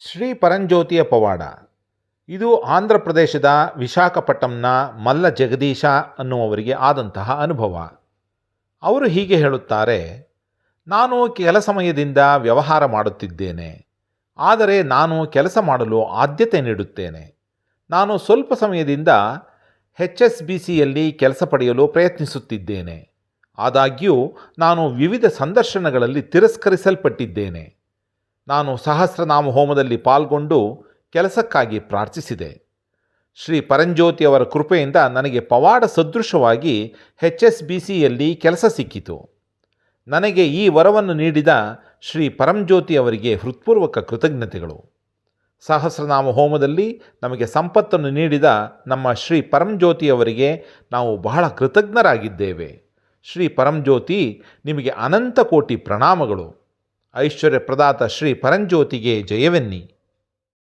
ಶ್ರೀ ಪರಂಜ್ಯೋತಿಯ ಪವಾಡ. ಇದು ಆಂಧ್ರ ಪ್ರದೇಶದ ವಿಶಾಖಪಟ್ಟಂನ ಮಲ್ಲ ಜಗದೀಶ ಅನ್ನುವವರಿಗೆ ಆದಂತಹ ಅನುಭವ. ಅವರು ಹೀಗೆ ಹೇಳುತ್ತಾರೆ, ನಾನು ಕೆಲ ಸಮಯದಿಂದ ವ್ಯವಹಾರ ಮಾಡುತ್ತಿದ್ದೇನೆ. ಆದರೆ ನಾನು ಕೆಲಸ ಮಾಡಲು ಆದ್ಯತೆ ನೀಡುತ್ತೇನೆ. ನಾನು ಸ್ವಲ್ಪ ಸಮಯದಿಂದ ಹೆಚ್ ಎಸ್ ಬಿ ಸಿಯಲ್ಲಿ ಕೆಲಸ ಪಡೆಯಲು ಪ್ರಯತ್ನಿಸುತ್ತಿದ್ದೇನೆ. ಆದಾಗ್ಯೂ, ನಾನು ವಿವಿಧ ಸಂದರ್ಶನಗಳಲ್ಲಿ ತಿರಸ್ಕರಿಸಲ್ಪಟ್ಟಿದ್ದೇನೆ. ನಾನು ಸಹಸ್ರನಾಮ ಹೋಮದಲ್ಲಿ ಪಾಲ್ಗೊಂಡು ಕೆಲಸಕ್ಕಾಗಿ ಪ್ರಾರ್ಥಿಸಿದೆ. ಶ್ರೀ ಪರಂಜ್ಯೋತಿಯವರ ಕೃಪೆಯಿಂದ ನನಗೆ ಪವಾಡ ಸದೃಶವಾಗಿ ಎಚ್ ಎಸ್ ಬಿ ಸಿಯಲ್ಲಿ ಕೆಲಸ ಸಿಕ್ಕಿತು. ನನಗೆ ಈ ವರವನ್ನು ನೀಡಿದ ಶ್ರೀ ಪರಂಜ್ಯೋತಿ ಅವರಿಗೆ ಹೃತ್ಪೂರ್ವಕ ಕೃತಜ್ಞತೆಗಳು. ಸಹಸ್ರನಾಮ ಹೋಮದಲ್ಲಿ ನಮಗೆ ಸಂಪತ್ತನ್ನು ನೀಡಿದ ನಮ್ಮ ಶ್ರೀ ಪರಂಜ್ಯೋತಿಯವರಿಗೆ ನಾವು ಬಹಳ ಕೃತಜ್ಞರಾಗಿದ್ದೇವೆ. ಶ್ರೀ ಪರಂಜ್ಯೋತಿ, ನಿಮಗೆ ಅನಂತ ಕೋಟಿ ಪ್ರಣಾಮಗಳು. ಐಶ್ವರ್ಯ ಪ್ರದಾತ ಶ್ರೀ ಪರಂಜ್ಯೋತಿಗೆ ಜಯವೆನ್ನಿ.